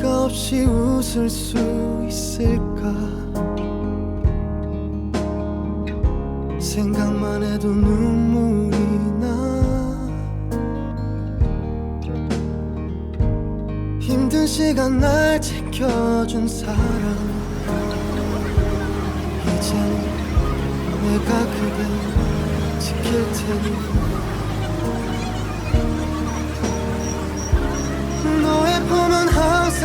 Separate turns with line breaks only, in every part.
네가 없이 웃을 수 있을까? 생각만 해도 눈물이 나. 힘든 시간 날 지켜준 사람. 이제는 내가 그대 지킬 테니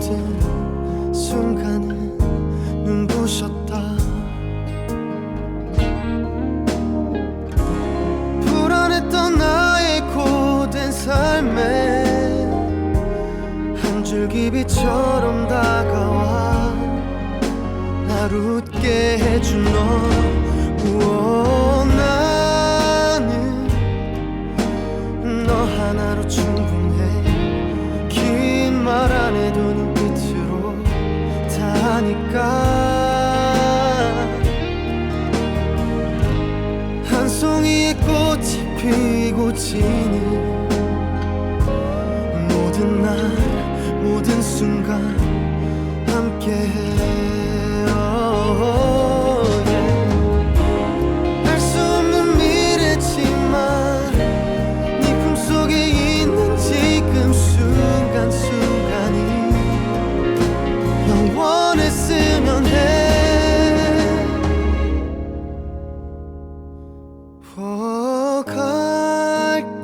모든 순간은 눈부셨다. 불안했던 나의 고된 삶에 한 줄기 빛처럼 다가와 날 웃게 해준 너. 우와, 나는 너 하나로 충분 지는 모든 날 모든 순간 함께해 알수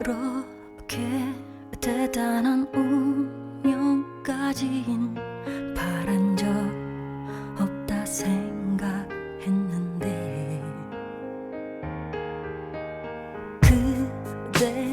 그렇게 대단한 운명까진 바란 적 없다 생각했는데 그대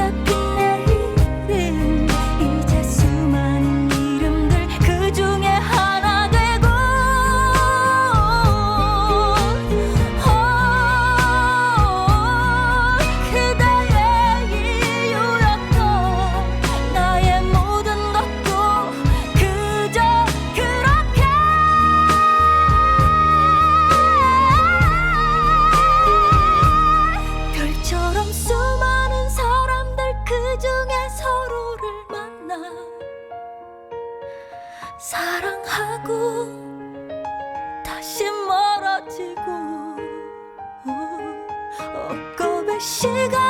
para. 시간